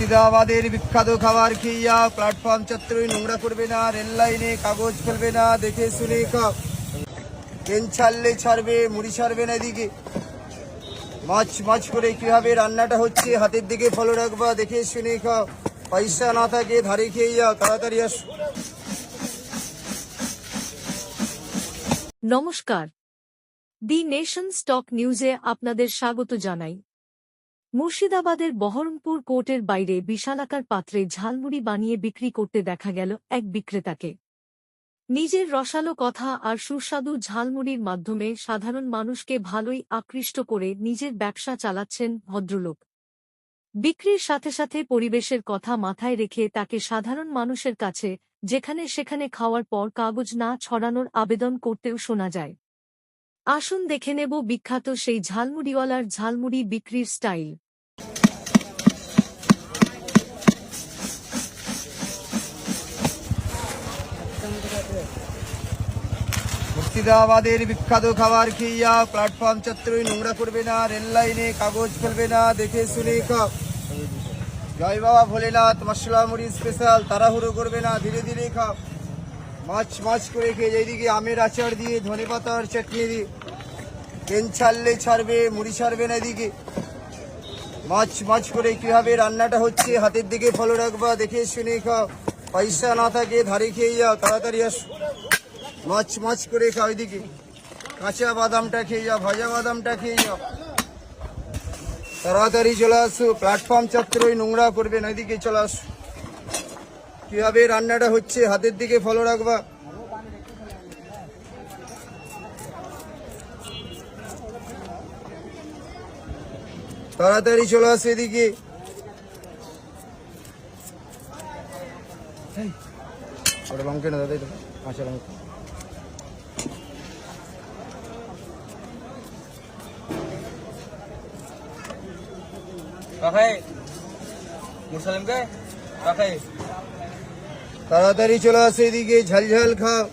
মুর্শিদাবাদের বিখ্যাত খাবার খেয়ে প্ল্যাটফর্ম চত্বরে নোংরা করবে না রেল লাইনে কাগজ ফেলবে না, দেখে শুনে খাও। ট্রেন ছাড়লে ছাড়বে, মুড়ি ছাড়বে না এদিকে। মাছ মাছ করে কীভাবে রান্নাটা হচ্ছে, হাতের দিকে ফলো রাখবা, দেখে শুনে খাও। পয়সা না থাকে, ধারে খেয়ে যাও, তাড়াতাড়ি আস। নমস্কার। দি নেশন স্টক নিউজে আপনাদের স্বাগত জানাই। মুর্শিদাবাদের বহরমপুর কোর্টের বাইরে বিশালাকার পাত্রে ঝালমুড়ি বানিয়ে বিক্রি করতে দেখা গেল এক বিক্রেতাকে। নিজের রসালো কথা আর সুস্বাদু ঝালমুড়ির মাধ্যমে সাধারণ মানুষকে ভালোই আকৃষ্ট করে নিজের ব্যবসা চালাচ্ছেন ভদ্রলোক। বিক্রির সাথে সাথে পরিবেশের কথা মাথায় রেখে তাকে সাধারণ মানুষের কাছে, যেখানে সেখানে খাওয়ার পর কাগজ না ছড়ানোর আবেদন করতেও শোনা যায়। আসুন দেখে নেব বিখ্যাত সেই ঝালমুড়িওয়ালার ঝালমুড়ি বিক্রির স্টাইল। মুর্শিদাবাদের বিখ্যাত খাবার খেয়ে প্ল্যাটফর্ম চত্বরে নোংরা করবে না, রেল লাইনে কাগজ ফেলবে না, দেখে শুনে খাও। জয় বাবা ভোলেনাথ মশলা মুড়ি স্পেশাল তাড়াহুড়ো করবে না, ধীরে ধীরে খাও। মাছ মাছ করে খেয়ে এইদিকে আমের আচার দিয়ে, ধনে পাতার চাটনি দিয়ে। ট্রেন ছাড়লে ছাড়বে, মুড়ি ছাড়বে না এদিকে। মাছ মাছ করে কীভাবে রান্নাটা হচ্ছে, হাতের দিকে ফলো রাখবা, দেখে শুনে খাও। পয়সা না থাকে, ধারে খেয়ে যাও, তাড়াতাড়ি আস। মাছ মাছ করে খাও এদিকে। কাঁচা বাদামটা খেয়ে যাও, ভাজা বাদামটা খেয়ে যাও। তাড়াতাড়ি চলে আসো, প্ল্যাটফর্ম চত্বর ওই নোংরা করবে না, এদিকে চলে আসো। কীভাবে রান্নাটা হচ্ছে? হাতের দিকে ফলো রাখবা। তাড়াতাড়ি চলে আসো এদিকে। ওটা লঙ্কা না দাদা এটা কাঁচা লঙ্কা কাকাই মুরসালিমকে কাকাই তাড়াতাড়ি চলে আসো এদিকে ঝালঝাল খাও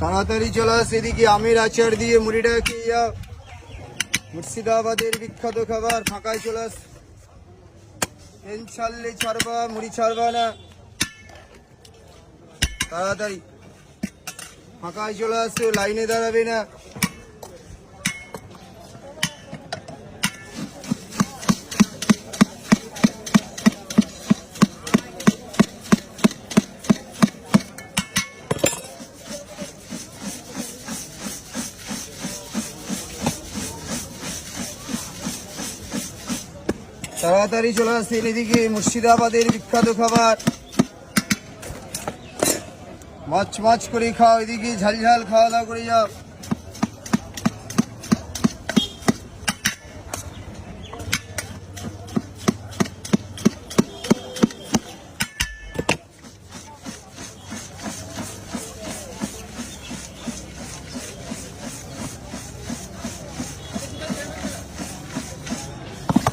তাড়াতাড়ি চলে আসো এদিকে আমের আচার দিয়ে মুড়িটা খেয়ে যাও মুর্শিদাবাদের বিখ্যাত খাবার ফাঁকায় চলে আস ছাড়লে ছাড়বা, মুড়ি ছাড়বা না। তাড়াতাড়ি। ফাঁকায় চলে আসো লাইনে দাঁড়াবে না। তাড়াতাড়ি চলে আসছেন এদিকে মুর্শিদাবাদের বিখ্যাত খাবার। মাছ মাছ করে খাও, এদিকে ঝাল ঝাল খাওয়া দাওয়া করে যাও।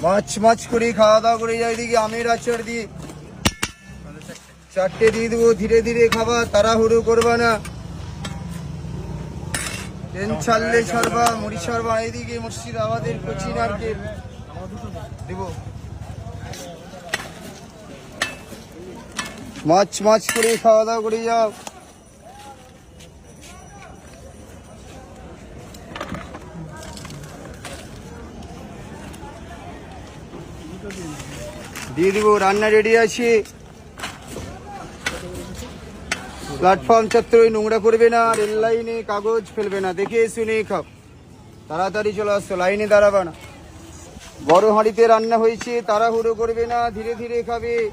মাছ মাছ করে খাওয়া দাওয়া করে যাও এদিকে আমের আচার দিয়ে। চারটে দিয়ে দেবো, ধীরে ধীরে খাবা, তাড়াহুড়ো করবা না। ট্রেন ছাড়লে ছাড়বা, মুড়ি ছাড়বা এইদিকে মুর্শিদাবাদের কচি নারকেল দেব। মাছ মাছ করে খাওয়া দাওয়া করে যাও। দিয়ে দিব, রান্না রেডি আছে। প্ল্যাটফর্ম চত্বরে নোংরা করবে না, রেল লাইনে কাগজ ফেলবে না। দেখে শুনে খাও। তাড়াতাড়ি চলে আসছো লাইনে দাঁড়াবে না। বড় হাঁড়িতে রান্না হয়েছে, তাড়াহুড়ো করবে না, ধীরে ধীরে খাবে।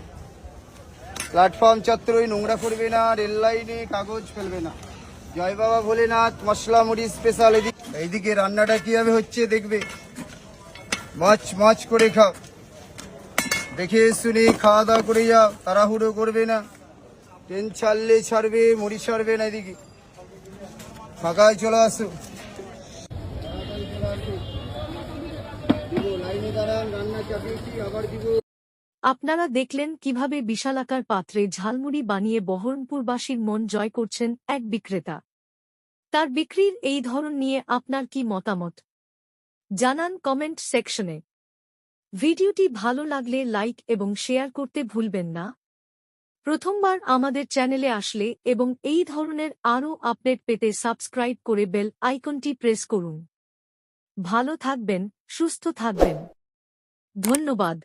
প্ল্যাটফর্ম চত্বরে নোংরা করবে না, রেল লাইনে কাগজ ফেলবে না। জয় বাবা ভোলেনাথ, মশলা মুড়ি স্পেশাল এদিকে। এইদিকে রান্নাটা কীভাবে হচ্ছে দেখবে। মাছ মাছ করে খাও। দেখে শুনে খাওয়া দাওয়া করে যাও তাড়াহুড়ো করবে না। ট্রেন ছাড়লে ছাড়বে, মুড়ি ছাড়বে না এদিকে। ফাঁকায় চলে দিব আপনারা দেখলেন কীভাবে বিশালাকার পাত্রে ঝালমুড়ি বানিয়ে বহরমপুরবাসীর মন জয় করছেন এক বিক্রেতা। তার বিক্রির এই ধরন নিয়ে আপনার কি মতামত? জানান কমেন্ট সেকশনে। ভিডিওটি ভালো লাগলে লাইক এবং শেয়ার করতে ভুলবেন না। প্রথমবার আমাদের চ্যানেলে আসলে এবং এই ধরনের আরও আপডেট পেতে সাবস্ক্রাইব করে বেল আইকনটি প্রেস করুন। ভালো থাকবেন, সুস্থ থাকবেন। ধন্যবাদ।